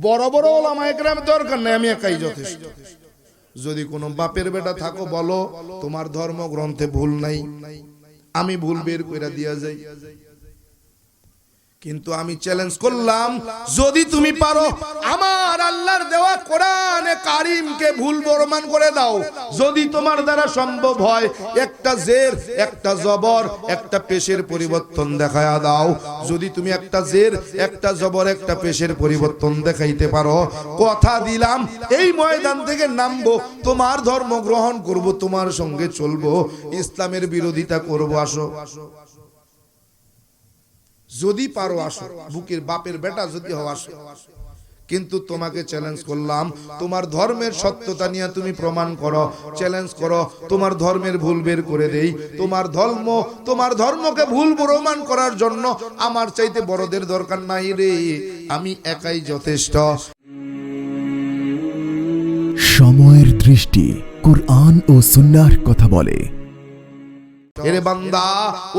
বড় বড় ওলামা একরাম দরকার নাই, আমি একাই যথেষ্ট। যদি কোনো বাপের বেটা থাকো, বলো, তোমার ধর্মগ্রন্থে ভুল নাই। আমি ভুল বের করে দিয়া যাই। কিন্তু আমি চ্যালেঞ্জ করলাম, যদি তুমি পারো, আমার আল্লাহর দেওয়া কোরআনে কারিমকে ভুল প্রমাণ করে দাও। যদি তোমার দ্বারা সম্ভব হয়, একটা জের, একটা জবর, একটা পেশের পরিবর্তন দেখায়া দাও। যদি তুমি একটা জের, একটা জবর, একটা পেশের পরিবর্তন দেখাইতে পারো, কথা দিলাম, এই ময়দান থেকে নামবো, তোমার ধর্ম গ্রহণ করব, তোমার সঙ্গে চলবো, ইসলামের বিরোধিতা করব, আসো। যদি পারো আসো, বুকের বাপের বেটা যদি হও আসো। কিন্তু তোমাকে চ্যালেঞ্জ করলাম, তোমার ধর্মের সত্যতা নিয়ে তুমি প্রমাণ করো চ্যালেঞ্জ করো, তোমার ধর্মের ভুল বের করে দেই। তোমার ধর্ম, তোমার ধর্মকে ভুল প্রমাণ করার জন্য আমার চাইতে বড়দের দরকার নাই রে। আমি একাই যথেষ্ট। সময়ের দৃষ্টি কুরআন ও সুন্নাহর কথা বলে। এরে বান্দা,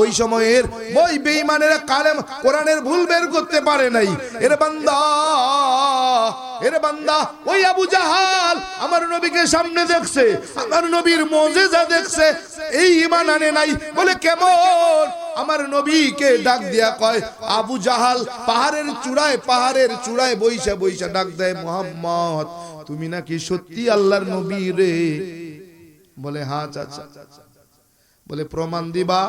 ওই সময়ের ওই বেঈমানেরা কালেম কোরআনের ভুল বের করতে পারে নাই। এরে বান্দা এরে বান্দা, ওই আবু জাহাল আমার নবীকে সামনে দেখছে, আমার নবীর মজেজা দেখছে, এই ঈমান আনে নাই বলে কেমন? আমার নবীকে ডাক দিয়া কয়, আবু জাহাল, পাহাড়ের চূড়ায় পাহাড়ের চূড়ায় বইসা বইসা ডাক দেয়, মোহাম্মদ, তুমি নাকি সত্যি আল্লাহর নবী রে? বলে হ্যাঁ চাচা। বলে, প্রমাণ দিবা?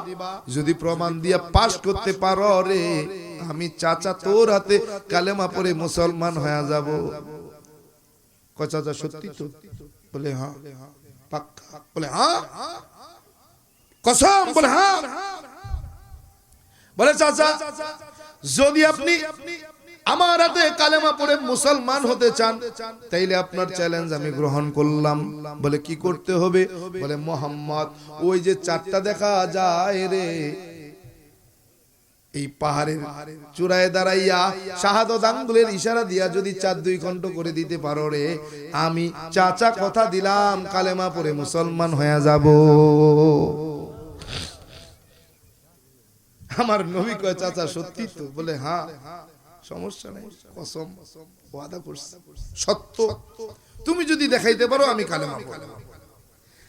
যদি প্রমাণ দিয়া পাশ করতে পারো রে, আমি চাচা তোর হাতে কালেমা পরে মুসলমান হয়ে যাব। ক চাচা, সত্যি তো? বলে হ্যাঁ। পাক্কা। বলে হ্যাঁ? কসম, বলে হ্যাঁ। বলে, চাচা, যদি আপনি আমার হাতে কালেমা পড়ে মুসলমান হতে চান, তাইলে আপনার চ্যালেঞ্জ আমি গ্রহণ করলাম। বলে, কি করতে হবে? বলে, মোহাম্মদ, ওই যে চারটা দেখা যায় রে, এই পাহাড়ের চূড়ায় দাঁড়াইয়া আঙ্গুলের ইশারা দিয়া যদি চার দুই খণ্ড করে দিতে পারো রে, আমি চাচা কথা দিলাম, কালেমা পরে মুসলমান হয়ে যাব। আমার নবী কয়, চাচা, সত্যি তো? বলে হ্যাঁ। সমস্যা নেই, কসম, ওয়াদা করছি। সত্য। তুমি যদি দেখাইতে পারো, আমি কালেমা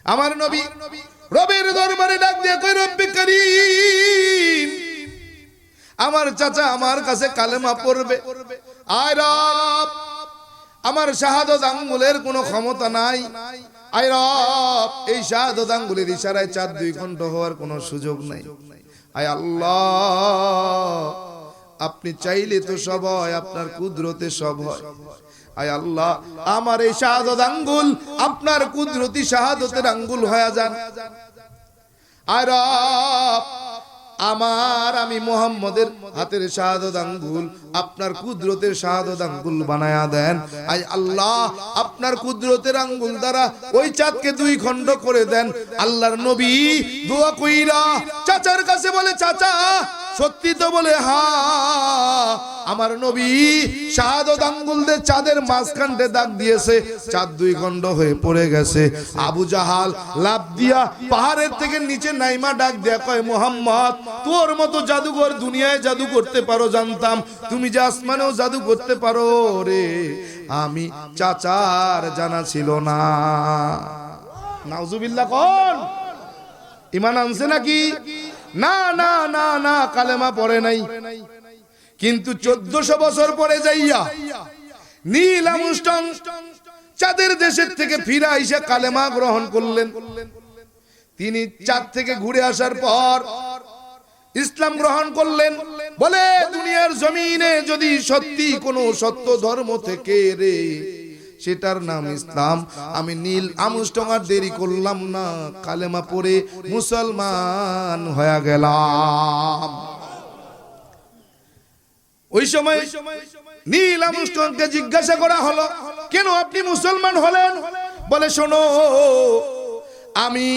আমার নবী রবের দরবারে ডাক দিয়ে কই রব্বি করিম, আমার চাচা আমার কাছে কালেমা পড়বে। আয় রব, আমার শাহাদত আঙ্গুলের কোনো ক্ষমতা নাই। আয় রব, এই শাহাদত আঙ্গুলের ইশারায় চার দুই ঘন্ট হওয়ার কোনো সুযোগ নাই। আয় আল্লাহ আপনি চাইলে তো সব হয়, আপনার কুদরতে সব হয়। আয় আল্লাহ, আমার এই শাহাদত আঙ্গুল, আপনার কুদরতি শাহাদতের আঙ্গুল হয়ে যান। আর আমার আমি মোহাম্মদের হাতের শাহাদত আঙ্গুল, আপনার কুদরতের শাহাদত আঙ্গুল বানায়া দেন। আই আল্লাহ, আপনার কুদরতের আঙ্গুল দ্বারা ওই চাঁদকে দুই খণ্ড করে দেন। আল্লাহর নবী দোয়া কইরা চাচার কাছে বলে, চাচা সত্যি তো বলে, হা, আমার নবী শাহাদত আঙ্গুল দিয়ে চাঁদের মাঝখানটে দাগ দিয়েছে, চাঁদ দুই খণ্ড হয়ে পড়ে গেছে। আবু জাহাল লাভ দিয়া পাহাড়ের থেকে নিচে নাইমা ডাক দেয়া কয়, মোহাম্মদ, তোর মতো জাদুঘর দুনিয়ায় জাদু করতে পারো জানতাম। তুমি যে আসমানেও জাদু করতে পারো রে, আমি চাচার জানা ছিল না। নাউজুবিল্লাহ কোন? ইমান আনছে নাকি? না না না না, কালেমা পড়ে নাই। কিন্তু চোদ্দশো বছর পরে যাইয়া নীল চাঁদের দেশের থেকে ফিরে আইসা কালেমা গ্রহণ করলেন। তিনি চাঁদ থেকে ঘুরে আসার পর ইসলাম গ্রহণ করলেন। বলে, দুনিয়ার জমিনে যদি সত্যি কোনো সত্য ধর্ম থেকে রে সেটার নাম ইসলাম। আমি নীল আমুষ্টং আর দেরি করলাম না। কালেমা পড়ে মুসলমান হয়ে গেলাম। ওই সময় নীল আমুষ্টংকে জিজ্ঞাসা করা হলো কেন আপনি মুসলমান হলেন? বলে শোনো আমি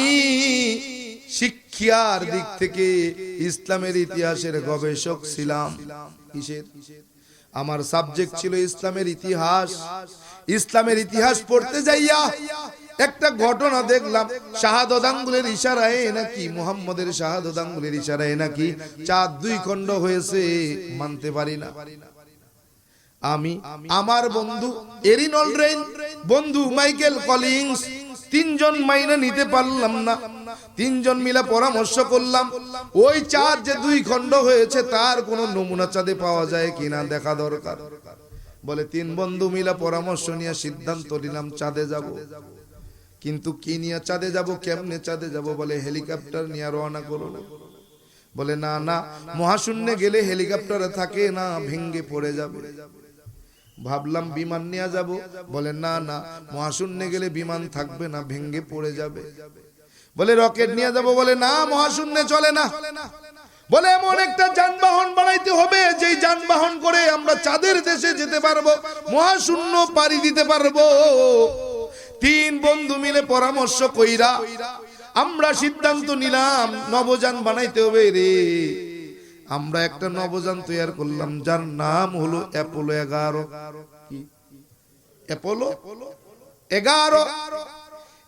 শিক্ষার দিক থেকে ইসলামের ইতিহাসের গবেষক ছিলাম। কিসের? আমার সাবজেক্ট ছিল ইসলামের ইতিহাস। ইসলামের ইতিহাস পড়তে যাইয়া একটা ঘটনা দেখলাম শাহাদত ইশারায় নাকি, মুহাম্মদের শাহাদত ইশারায় নাকি চাঁদ দুই খণ্ড হয়েছে, মানতে পারি না। আমি, আমার বন্ধু এরিন রেইন বন্ধু মাইকেল কলিংস, তিনজন মাইনে নিতে পারলাম না। তিনজন মিলে পরামর্শ করলাম, ওই চাঁদ যে দুই খণ্ড হয়েছে, তার কোনো নমুনা চাঁদে পাওয়া যায় কিনা দেখা দরকার। বলে, তিন বন্ধু মিলে পরামর্শ নিয়ে সিদ্ধান্ত নিলাম চাঁদে যাব। কিন্তু কি নিয়ে চাঁদে যাব, কেমনে চাঁদে যাব, বলে, হেলিকপ্টার নিয়ে রওনা করো বলে, না না, মহাশূন্যে গেলে হেলিকপ্টারে থাকে না, ভেঙ্গে পড়ে যাবে। ভাবলাম, বিমান নিয়ে যাব। বলে, না না, মহাশূন্যে গেলে বিমান থাকবে না, ভেঙ্গে পড়ে যাবে। বলে রকেট নিয়ে যাব বলে, না, মহাশূন্যে চলে না। বলে এমন একটা যানবাহন বানাইতে হবে, যেই যানবাহন করে আমরা চাঁদের দেশে যেতে পারব, মহাশূন্য পাড়ি দিতে পারব। তিন বন্ধু মিলে পরামর্শ কইরা আমরা সিদ্ধান্ত নিলাম, নবযান বানাইতে হবে রে। আমরা একটা নবযান তৈরি করলাম, যার নাম হলো অ্যাপোলো এগারো? অ্যাপোলো? এগারো।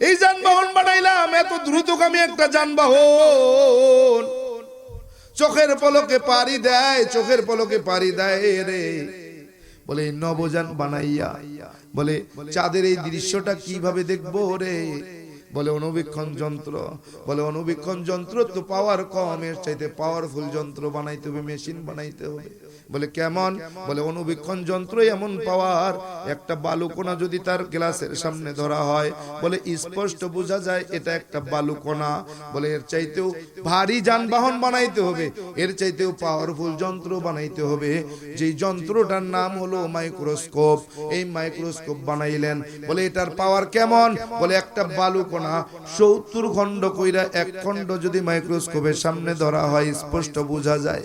এই যানবাহন বানাইলাম, এত দ্রুতগামী একটা যানবাহন। চোখের পলকে পারি দেয়, চোখের পলকে পারি দেয় রে। বলে নবজান নবযান বানাইয়া, বলে, চাঁদের এই দৃশ্যটা কীভাবে দেখব রে? বলে অনুবীক্ষণ যন্ত্র, বলে অনুবীক্ষণ যন্ত্র তো পাওয়ার কম, এর চাইতে পাওয়ারফুল যন্ত্র বানাইতে হবে মেশিন বানাইতে হবে। বলে কেমন? বলে অনুবীক্ষণ যন্ত্র এমন পাওয়ার একটা বালুকোনা যদি তার গ্লাসের সামনে ধরা হয়, বলে স্পষ্ট বোঝা যায় এটা একটা বালুকোনা। বলে এর চাইতেও ভারী যানবাহন বানাইতে হবে, এর চাইতেও পাওয়ারফুল যন্ত্র বানাইতে হবে। যেই যন্ত্রটার নাম হলো মাইক্রোস্কোপ এই মাইক্রোস্কোপ বানাইলেন। বলে এটার পাওয়ার কেমন? বলে একটা বালুকোনা সত্তর খণ্ড কইরা এক খণ্ড যদি মাইক্রোস্কোপের সামনে ধরা হয়, স্পষ্ট বোঝা যায়।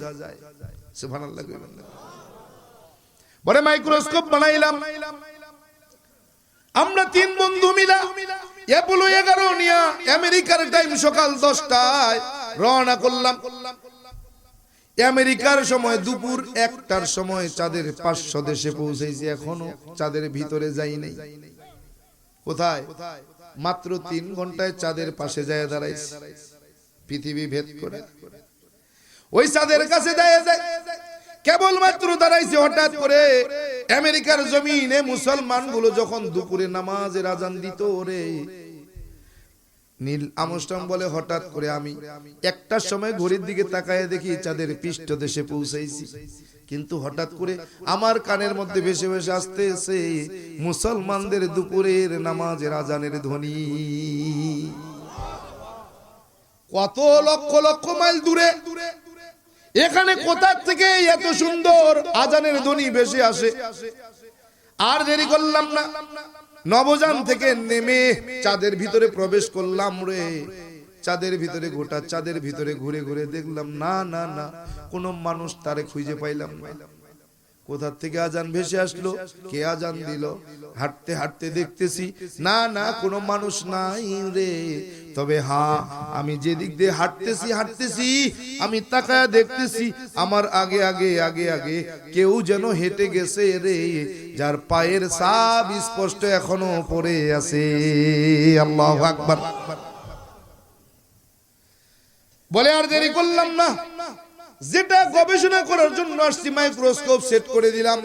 বলে, মাইক্রোস্কোপ বানাইলাম। আমরা তিন বন্ধু মিলা, অ্যাপোলো এগারো নিয়া আমেরিকার টাইম সকাল দশটায় রওনা করলাম। আমেরিকার সময় দুপুর একটার সময় চাঁদের পাঁচশো দেশে পৌঁছেছি, এখনও চাঁদের ভিতরে যাই নাই। কোথায়? মাত্র তিন ঘন্টায় চাঁদের পাশে যায় দাঁড়াইছে পৃথিবী ভেদ করে। ওই চাঁদের কাছে যায় যায়। কেবল মাত্র দাঁড়াইছে হঠাৎ করে আমেরিকার জমিনে মুসলমানগুলো যখন দুপুরে নামাজের আজান দিত রে, নীল আমস্ট্রং বলে হঠাৎ করে আমি একটার সময় ঘড়ির দিকে তাকায় দেখি চাঁদের পৃষ্ঠ দেশে পৌঁছাইছি। কিন্তু হঠাৎ করে আমার কানের মধ্যে ভেসে ভেসে আসতেছে মুসলমানদের দুপুরের নামাজের আজানের ধ্বনি। কত লক্ষ লক্ষ মাইল দূরে, এখানে কোথার থেকে এত সুন্দর আজানের ধ্বনি ভেসে আসে? আর দেরি করলাম না। নবজান থেকে নেমে চাঁদের ভিতরে প্রবেশ করলাম রে। চাঁদের ভিতরে গোটা চাঁদের ভিতরে ঘুরে ঘুরে দেখলাম, না না না, কোনো মানুষ তারে খুঁজে পাইলাম না। কোথার থেকে আজান ভেসে আসলো? কে আজান দিল? হাঁটতে হাঁটতে দেখতেছি, না না, কোনো মানুষ নাই রে। তবে হ্যাঁ আমি যেদিক দিয়ে হাঁটতেছি হাঁটতেছি, আমি তাকায় দেখতেছি, আমার আগে আগে আগে আগে কেউ যেন হেঁটে গেছে রে, যার পায়ের সাব স্পষ্ট এখনও পড়ে আছে। আল্লাহ আকবার। বলে, আর দেরি করলাম না। যেটা গবেষণা করার জন্য আসছি, মাইক্রোস্কোপ সেট করে দিলাম।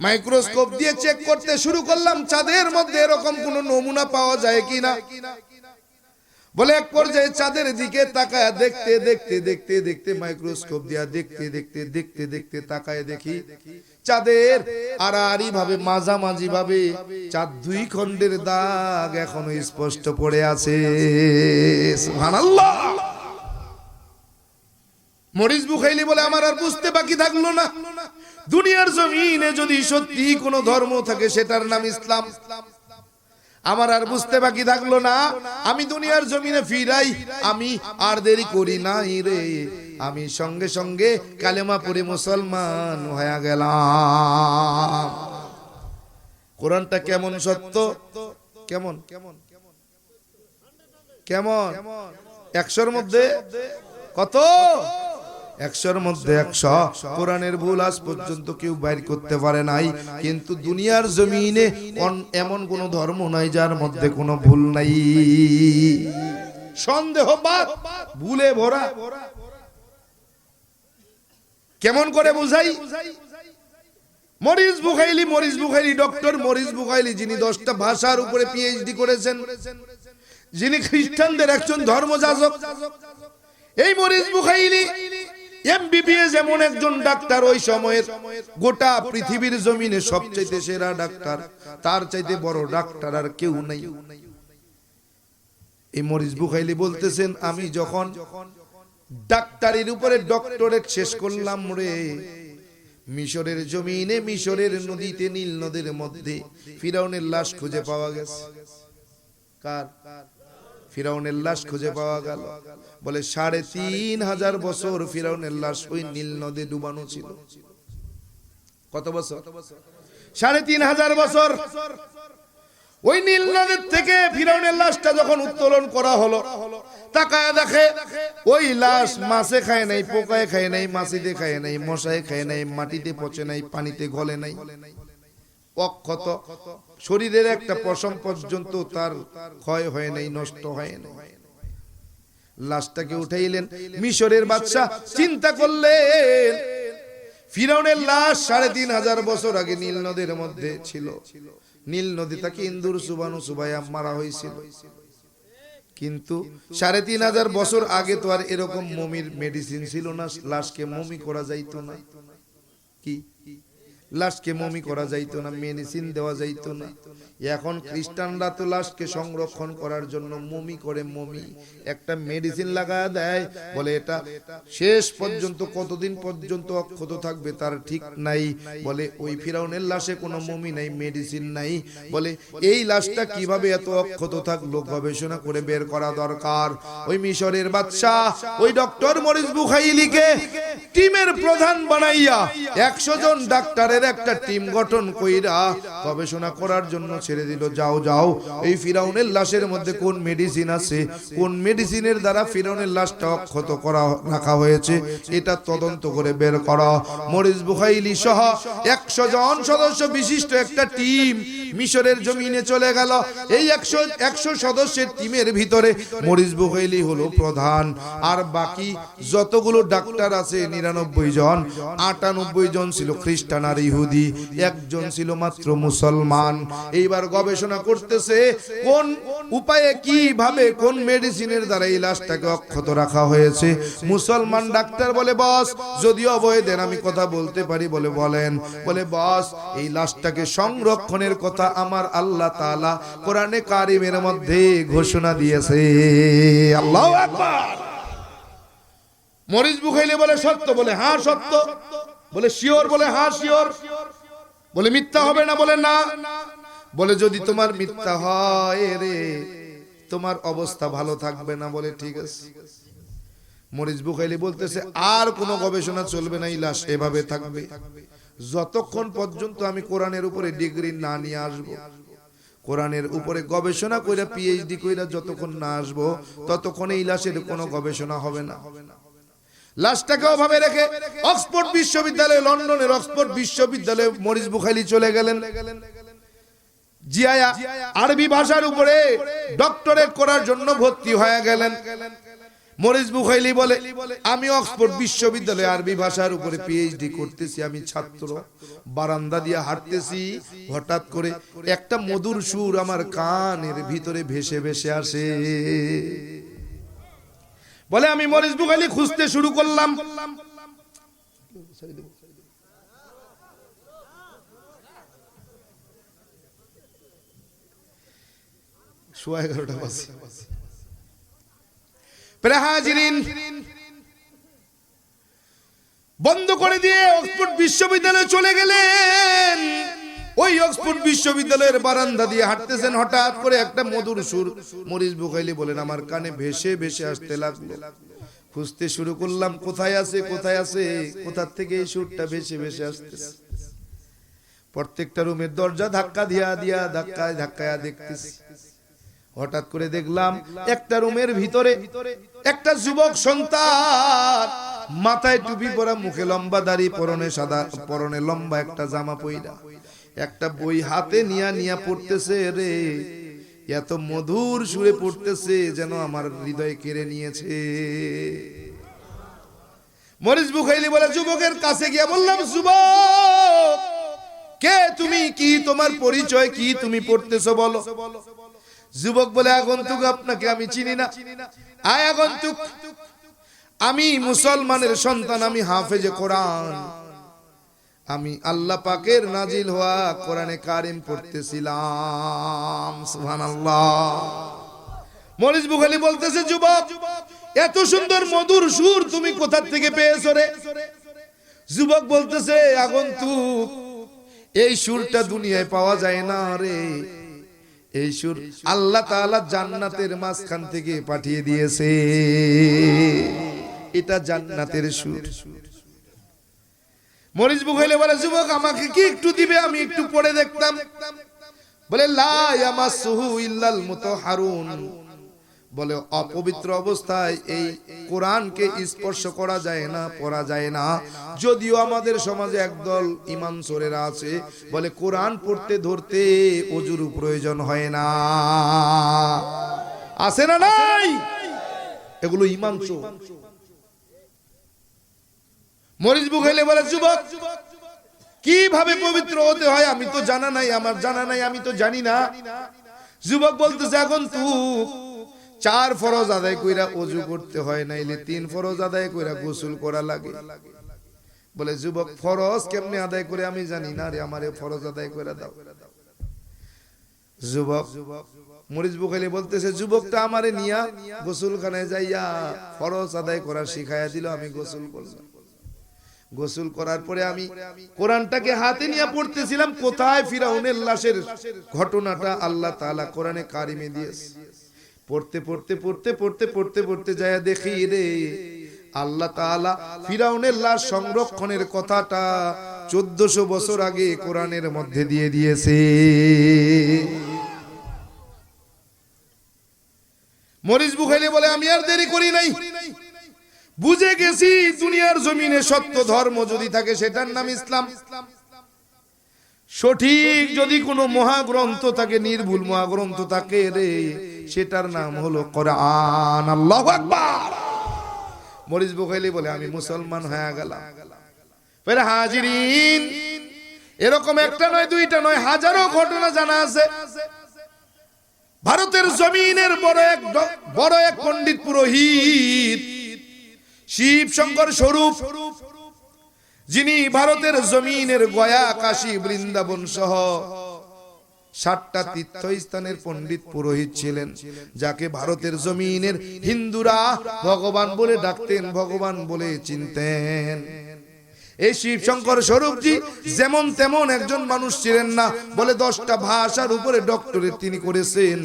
মাইক্রোস্কোপ দিয়ে চেক করতে শুরু করলাম, চাঁদের মধ্যে এরকম কোন নমুনা পাওয়া যায় কিনা। বলে এক পর্যায়ে চাঁদের দিকে তাকায়, দেখতে দেখতে দেখতে দেখতে মাইক্রোস্কোপ দিয়া দেখতে দেখতে দেখতে দেখতে তাকায় দেখি। চাঁদের আড়াআড়ি ভাবে মাঝামাঝি ভাবে চাঁদ দুই খণ্ডের দাগ এখনও স্পষ্ট পড়ে আছে। মরিচ বুখাইলি বলে আমার আর বুঝতে বাকি থাকল না। দুনিয়ার জমিনে যদি সত্যি কোনো ধর্ম থাকে, সেটার নাম ইসলাম ইসলাম। আমার আর বুঝতে বাকি থাকল না। আমি দুনিয়ার জমিনে ফিরাই। আমি আর দেরি করি নাই রে। আমি সঙ্গে সঙ্গে কালেমা পড়ে মুসলমান হয়ে গেলাম। কোরআনটা কেমন সত্য? কেমন? কেমন? কেমন একশোর মধ্যে? কত? একশোর মধ্যে একশো। কোরআনের ভুল আজ পর্যন্ত কেউ বাইর করতে পারে নাই। কিন্তু দুনিয়ার জমিনে এমন কোন ধর্ম নাই যার মধ্যে কোনো ভুল নাই। সন্দেহ ভুলে ভরা। কেমন করে বুঝাই? Maurice Bucaille Maurice Bucaille, doctor Maurice Bucaille, যিনি দশটা ভাষার উপরে পিএইচডি করেছেন, যিনি খ্রিস্টানদের একজন ধর্মযাজক, এই মরিস বুখাইলি এমবিবিএস এমন একজন ডাক্তার, ওই সময়ের গোটা পৃথিবীর জমিনে সবচাইতে সেরা ডাক্তার, তার চাইতে বড় ডাক্তার আর কেউ নাই। এই মরিস বুখাইলি বলতেছেন, আমি যখন ডাক্তারের উপরে ডক্টরেট শেষ করলাম রে, মিশরের জমিনে, মিশরের নদীতে, নীল নদের মধ্যে, ফিরাউনের লাশ খুঁজে পাওয়া গেছে। কার? ফিরাউনের লাশ খুঁজে পাওয়া গেল। বলে, সাড়ে তিন হাজার বছর ফিরাউনের লাশ ওই নীল নদে ডুবানো ছিল। কত বছর? সাড়ে তিন হাজার বছর। ওই নীল নদের থেকে ফিরাউনের লাশটা যখন উত্তোলন করা হলো, তাকায় দেখে ওই লাশ মাছে খায় নাই, পোকায় খায় নাই, মাছিতে খায় নাই, মশায় খায় নাই, মাটিতে পচে নাই, পানিতে গলে নাই। অক্ষত শরীরের একটা পশম পর্যন্ত তার ক্ষয় হয় নাই, নষ্ট হয় নাই। লাশটাকে উঠাইলেন। মিশরের বাদশা চিন্তা করলেন ফিরাউনের লাশ সাড়ে তিন হাজার বছর আগে নীল নদের মধ্যে ছিল। নীল নদী তাকে ইন্দুর সুবানু সুবাইয়া মারা হয়েছিল। কিন্তু সাড়ে তিন হাজার বছর আগে তো আর এরকম মমির মেডিসিন ছিল না, লাশকে মমি করা যাইতো না। কি? লাশকে মমি করা যাইতো না মেডিসিন দেওয়া যাইতো না। এখন খ্রিস্টানরা তো লাশকে সংরক্ষণ করার জন্য মমি করে মমি একটা মেডিসিন লাগা দেয় বলে এটা শেষ পর্যন্ত কতদিন পর্যন্ত অক্ষত থাকবে তার ঠিক নাই বলে ওই ফিরাউনের লাশে কোনো মমি নাই মেডিসিন নাই বলে এই লাশটা কীভাবে এত অক্ষত থাকল গবেষণা করে বের করা দরকার। ওই মিশরের বাদশাহ ওই ডক্টর মরিস বুখাইলিকে টিমের প্রধান বানাইয়া একশো জন ডাক্তারের একটা টিম গঠন কইরা গবেষণা করার জন্য ছেড়ে দিল। যাও যাও। এই ফিরাউনের লাশের মধ্যে কোন মেডিসিন আছে? কোন মেডিসিনের দ্বারা ফিরাউনের লাশটা অক্ষত করা, রাখা হয়েছে? এটা তদন্ত করে বের করা। মরিস বুখাইলি সহ একশো জন সদস্য বিশিষ্ট একটা টিম মিশরের জমিনে চলে গেল। এই একশো একশো সদস্যের টিমের ভিতরে মরিস বুখাইলি হলো প্রধান। আর বাকি যতগুলো ডাক্তার আছে, নিরানব্বই জন, আটানব্বই জন ছিল খ্রিস্টান আর ইহুদি, একজন ছিল মাত্র মুসলমান। এইবার গবেষণা করতেছে কোন উপায়ে কীভাবে কোন মেডিসিনের দ্বারা এই লাশটাকে অক্ষত রাখা হয়েছে। মুসলমান ডাক্তার বলে, বস, যদি অবয় দেন আমি কথা বলতে পারি। বলে, বলেন। বলে, বস, এই লাশটাকে সংরক্ষণের কথা আমার আল্লাহ তাআলা কোরআনে কারিমের মধ্যে ঘোষণা দিয়েছে। আল্লাহ মরিচ বুখাইলে বলে সত্য, বলে হ্যাঁ সত্য, বলে শিওর, বলে হ্যাঁ শিওর, বলে মিথ্যা হবে না, বলে না। বলে যদি তোমার মিথ্যা হয় রে, তোমার অবস্থা ভালো থাকবে না, বলে ঠিক আছে। মরিচ বুখাইলি বলতেছে, আর কোনো গবেষণা চলবে না এই লাশ এভাবে থাকবে। যতক্ষণ পর্যন্ত আমি কোরআনের উপরে ডিগ্রি না নিয়ে আসব, কোরআনের উপরে গবেষণা কইরা পিএইচডি কইরা যতক্ষণ না আসব, ততক্ষণ এই লাশের কোনো গবেষণা হবে না। লাশটাকে ওভাবে রেখে অক্সফোর্ড বিশ্ববিদ্যালয়ে, লন্ডনের অক্সফোর্ড বিশ্ববিদ্যালয়ে মরিস বুখালি চলে গেলেন। জিয়ায়া আরবি ভাষার উপরে ডক্টরেট করার জন্য ভর্তি হয়ে গেলেন। মরিস বুখাইলি বলে, আমি অক্সফোর্ড বিশ্ববিদ্যালয়ে আরবি ভাষার উপরে পিএইচডি করতেছি, আমি ছাত্র, বারান্দা দিয়ে হাঁটতেছি, হঠাৎ করে একটা মধুর সুর আমার কানের ভিতরে ভেসে ভেসে আসে। বলে, আমি মরিস বুখাইলি খুঁজতে শুরু করলাম। সোয়া এগারোটা বাজে। প্রিয় হাজিরিন বন্ধ করে দিয়ে অক্সফোর্ড বিশ্ববিদ্যালয়ে চলে গেলেন। ওই অক্সফোর্ড বিশ্ববিদ্যালয়ের বারান্দা দিয়ে হাঁটতেছেন হঠাৎ করে একটা মধুর সুর। মরিস বুখাইলি বলেন, আমার কানে ভেসে ভেসে আসতে লাগল। খুঁজতে শুরু করলাম, কোথায় আছে কোথায় আছে? কোথার থেকে এই সুরটা ভেসে ভেসে আসতেছে? প্রত্যেকটা রুমের দরজা ধাক্কা দিয়া দিয়া ধাক্কায় ধাক্কায় দেখতেছি। হঠাৎ করে দেখলাম একটা রুমের ভিতরে ভিতরে একটা যুবক সন্তান, মাথায় টুপি পরা, মুখে লম্বা দাড়ি, পরনে সাদা, পরনে লম্বা একটা জামা পইরা। একটা বই হাতে নিয়া নিয়া পড়তেছে রে, এত মধুর সুরে পড়তেছে যেন আমার হৃদয় কেড়ে নিয়েছে। মরিস বুখাইলি বলে, যুবকের কাছে গিয়া বললাম, যুবক, কে তুমি? কি তোমার পরিচয়? কি তুমি পড়তেছো বলো? যুবক বলে, আগন্তুক আপনাকে আমি চিনি না। আয় আগন্তুক, আমি মুসলমানের সন্তান, আমি হাফেজে কোরআন। আমি আল্লাহ পাকের নাজিল হওয়া কোরআনে কারিম পড়তেছিলাম, সুবহানাল্লাহ। মরিস বুখালি বলতেছে, যুবক, এত সুন্দর মধুর সুর তুমি কোথা থেকে পেয়েছ রে? যুবক বলতেছে, আগন্তুক, এই সুরটা দুনিয়ায় পাওয়া যায় না রে। এই সুর আল্লাহ তাআলা জান্নাতের মাঝখান থেকে পাঠিয়ে দিয়েছে। এটা জান্নাতের সুর। মরিচ বুখাইলে বলে, যুবক, আমাকে কি একটু দিবে? আমি একটু পড়ে দেখতাম। বলে, লা ইয়ামাসুহু ইল্লাল মুতাহারুন। বলে, অপবিত্র অবস্থায় এই কোরআনকে স্পর্শ করা যায় না, পড়া যায় না। যদিও আমাদের সমাজে একদল ইমান সোরেরা আছে, বলে, কোরআন পড়তে ধরতে অজুর প্রয়োজন হয় না। আছে না নাই? এগুলো ইমান চোর। মরিচ বুখাইলে বলে, যুবক, কীভাবে পবিত্র হতে হয় আমি তো জানা নাই, আমার জানা নাই, আমি তো জানি না। যুবক বলতেছে, এখন তু চার ফরজ আদায় কইরা অজু করতে হয় নাইলে তিন ফরজ আদায় কইরা গোসল করা লাগে। বলে, যুবক, ফরজ কেমনে আদায় করে আমি জানি না রে, আমারে ফরজ আদায় করে দাও। যুবক, মরিচ বুখাইলে বলতেছে, যুবকটা আমারে নিয়া গোসলখানায় যাইয়া ফরজ আদায় করা শিখাইয়া দিল, আমি গোসল করলাম গোসল করার পরে আমি কোরআনটাকে হাতে নিয়ে পড়তেছিলাম, কোথায় ফিরাউনের লাশের ঘটনাটা আল্লাহ তাআলা কোরআনে কারিমে দিয়েছে। পড়তে পড়তে পড়তে পড়তে পড়তে পড়তে যায় দেখি রে। আল্লাহ তাআলা ফিরাউনের লাশ সংরক্ষণের কথাটা চোদ্দশো বছর আগে কোরআনের মধ্যে দিয়ে দিয়েছে। মরিস বুখাইলে বলে, আমি আর দেরি করি নাই। বুঝে গেছি দুনিয়ার জমিনে সত্য ধর্ম যদি থাকে, সেটার নাম ইসলাম ইসলাম। সঠিক যদি কোনো মহাগ্রন্থ থাকে নির্ভুল মহাগ্রন্থ থাকে রে সেটার নাম হলো কোরআন। আল্লাহু আকবার! মরিস বুখাইলি বলে আমি মুসলমান হয়ে গেলাম। ফের হাজিরিন! এরকম একটা নয় দুইটা নয় হাজারো ঘটনা জানা আছে। ভারতের জমিনের বড় এক বড় এক পণ্ডিত পুরোহিত শিব শঙ্কর স্বরূপ যিনি ভারতের জমিনের গয়া কাশী বৃন্দাবন সহ সাতটা তীর্থস্থানের পণ্ডিত পুরোহিত ছিলেন, যাকে ভারতের জমিনের হিন্দুরা ভগবান বলে ডাকতেন, ভগবান বলে চিনতেন। এই শিব শঙ্কর স্বরূপজি যেমন তেমন একজন মানুষ ছিলেন না বলে দশটা ভাষার উপরে ডক্টরেট তিনি করেছেন,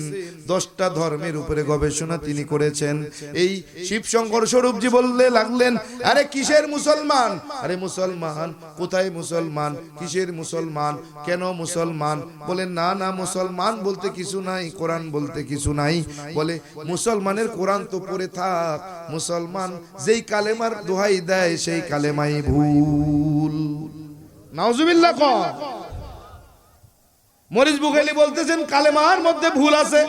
দশটা ধর্মের উপরে গবেষণা তিনি করেছেন। এই শিব শঙ্কর স্বরূপজি বললে লাগলেন, আরে কিসের মুসলমান? আরে মুসলমান, কোথায় মুসলমান? কিসের মুসলমান? কেন মুসলমান? বলে না না, মুসলমান বলতে কিছু নাই, কোরআন বলতে কিছু নাই। বলে, মুসলমানের কোরআন তো পড়ে থাক, মুসলমান যেই কালেমার দোহাই দেয় সেই কালেমাই ভুল নাউজুবিল্লাহ বলতেছেন, কালেমার মধ্যে ভুল আছে।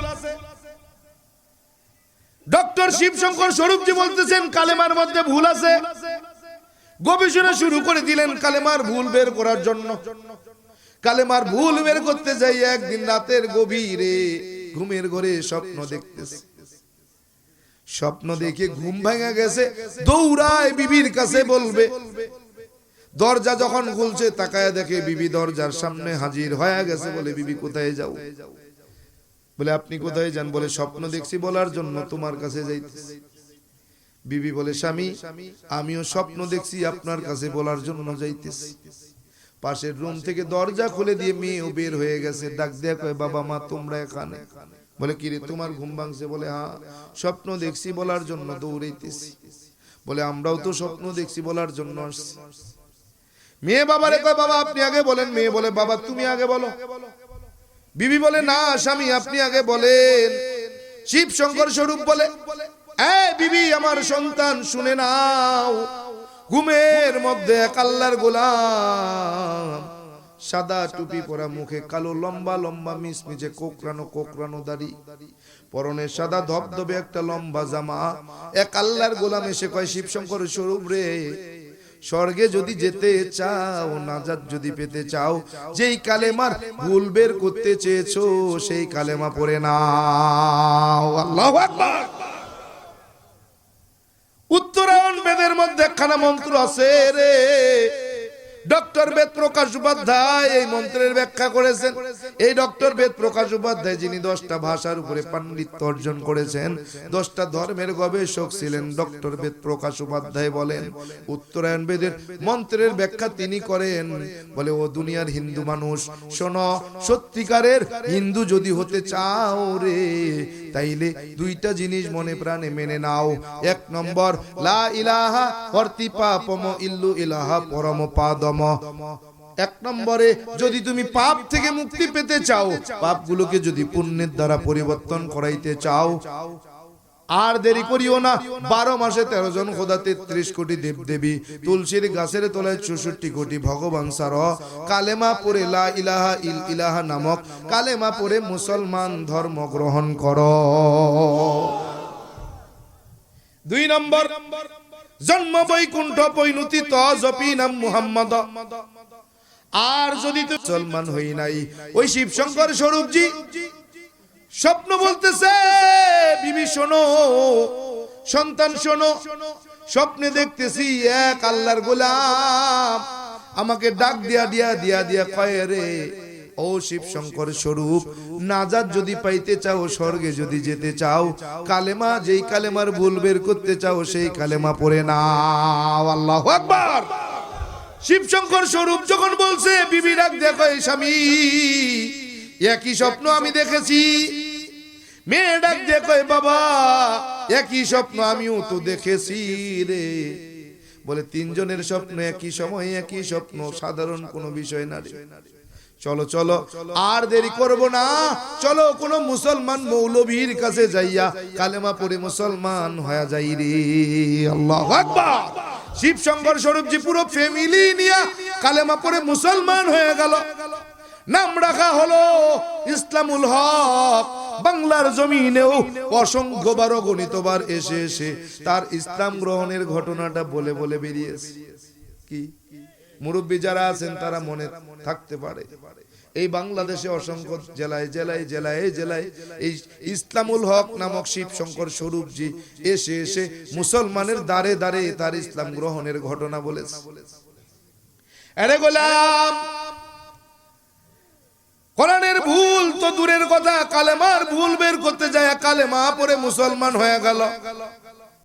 ডক্টর শিবশঙ্কর স্বরূপজি বলতেছেন, কালেমার মধ্যে ভুল আছে। গবেষণা শুরু করে দিলেন, কালেমার ভুল বের করার জন্য। কালেমার ভুল বের করতে যাই একদিন রাতের গভীরে, ঘুমের ঘরে স্বপ্ন দেখতেছে। স্বপ্ন দেখে ঘুম ভাঙা গেছে, দৌড়ায় বিবির কাছে বলবে দরজা যখন খুলছে, তাকায় দেখে বিবি দরজার সামনে হাজির হয়ে গেছে বলে, বিবি, কোথায় যাও? বলে, আপনি কোথায় যান? বলে, স্বপ্ন দেখছি বলার জন্য তোমার কাছে যাইতেছি। বিবি বলে, স্বামী, আমিও স্বপ্ন দেখছি আপনার কাছে বলার জন্য যাইতেছি। পাশের রুম থেকে দরজা খুলে দিয়ে মেয়েও বের হয়ে গেছে। ডাক দেয়া কয়, বাবা মা, তোমরা এখানে? বলে, কিরে, তোমার ঘুম ভাঙছে? বলে হ্যাঁ স্বপ্ন দেখছি বলার জন্য দৌড়াইতেছি। বলে, আমরাও তো স্বপ্ন দেখছি বলার জন্য আসছি। মেয়ে বাবারে কয়, বাবা, আপনি আগে বলেন। মেয়ে বলে, বাবা, তুমি আগে বলো। বিবি বলে, না, স্বামী, আপনি আগে বলেন। শিব শঙ্কর স্বরূপ বলে বিবি, আমার সন্তান, শুনে নাও। ঘুমের মধ্যে এক আল্লাহর গোলাম। সাদা টুপি পরা মুখে কালো, লম্বা লম্বা মিচমিচে কোকরানো কোকরানো দাড়ি। পরনে সাদা, ধবধবে একটা লম্বা জামা। এক আল্লাহর গোলাম এসে কয়, শিবশঙ্কর স্বরূপ রে স্বর্গে যদি যেতে চাও, নাজাত যদি পেতে চাও, যেই কালেমার ভুল বের করতে চেয়েছো, সেই কালেমা পড়ে নাও। আল্লাহু আকবার। উত্তরায়ণ বেদের মধ্যে একখানা মন্ত্র আছে রে ডক্টর বেদ প্রকাশ উপাধ্যায় এই মন্ত্রের ব্যাখ্যা করেছেন। এই ডক্টর বেদ প্রকাশ উপাধ্যায় যিনি দশটা ভাষার উপরে পাণ্ডিত্য অর্জন করেছেন, দশটা ধর্মের গবেষক ছিলেন ডক্টর বেদ প্রকাশ উপাধ্যায় বলেন। উত্তরায়ণ বেদের মন্ত্রের ব্যাখ্যা তিনি করেন, বলে, ও দুনিয়ার হিন্দু মানুষ, শোনো, সত্যিকারের হিন্দু যদি হতে চাও রে, তাইলে দুইটা জিনিস মনে প্রাণে মেনে নাও। এক নম্বর, লা ইলাহা ইলাহা পরম পাদম। এক নম্বরে, যদি তুমি পাপ থেকে মুক্তি পেতে চাও, পাপগুলোকে যদি পুণ্যের দ্বারা পরিবর্তন করাইতে চাও। আর দেরি করিও না, বারো মাসে তেরো জন খোদা তেত্রিশ কোটি দেব দেবী তুলসীর গাছের তলায় চৌষট্টি কোটি ভগবান সার। কালেমা পরে লা ইলাহা ইল ইলাহা নামক, কালেমা পরে মুসলমান ধর্ম গ্রহণ কর। দুই নম্বর জন্ম বৈকুণ্ঠ পৈনুতি ত জপি নাম মুহাম্মদ। আর যদি মুসলমান হই নাই, ওই শিব শঙ্কর স্বরূপজি স্বপ্ন বলতেছে, বিবি শোনো, সন্তান শোনো, স্বপ্নে দেখতেছি এক আল্লাহর গোলাম, আমাকে ডাক দিয়া দিয়া দিয়া দিয়া কয়ে রে ও শিব শঙ্কর স্বরূপ নাজাদ যদি পাইতে চাও, স্বর্গে যদি যেতে চাও, কালেমা যেই কালেমার ভুল বের করতে চাও, সেই কালেমা পড়ে নাও। আল্লাহ আকবার। শিব শঙ্কর স্বরূপ যখন বলছে, বিবি ডাক দেখো এই স্বামী, একই স্বপ্ন আমি দেখেছি। মেয়ে ডাক দেখো বাবা, একই স্বপ্ন আমিও তো দেখেছি রে। বলে, তিনজনের স্বপ্ন একই সময়, একই স্বপ্ন, সাধারণ কোনো বিষয় না রে। চলো চলো। আর দেরি করব না। চলো, কোন মুসলমান মৌলভীর কাছে যাইয়া কালেমা পড়ে মুসলমান হয়ে যাই রে। আল্লাহ আকবার। শিব শঙ্কর স্বরূপজি পুরো ফ্যামিলি নিয়ে কালেমা পড়ে মুসলমান হয়ে গেল। নাম রাখা হলো ইসলামুল হক। বাংলার জমিনেও অসংখ্যবার গণিতবার এসে এসে তার ইসলাম গ্রহণের ঘটনাটা বলে বলে বেরিয়েছে। কি? মুরব্বী যারা আছেন তারা মনে থাকতে পারে। এই বাংলাদেশে অসংখ্য জেলায় জেলায় জেলায় জেলায় এই ইসলামুল হক নামক শিব শঙ্কর স্বরূপজি এসে এসে মুসলমানের দ্বারে দ্বারে তার ইসলাম গ্রহণের ঘটনা বলেছে। আরে গোলাম, কোরআনের ভুল তো দূরের কথা, কালেমার ভুল বের করতে যায় কালেমা পরে মুসলমান হয়ে গেল।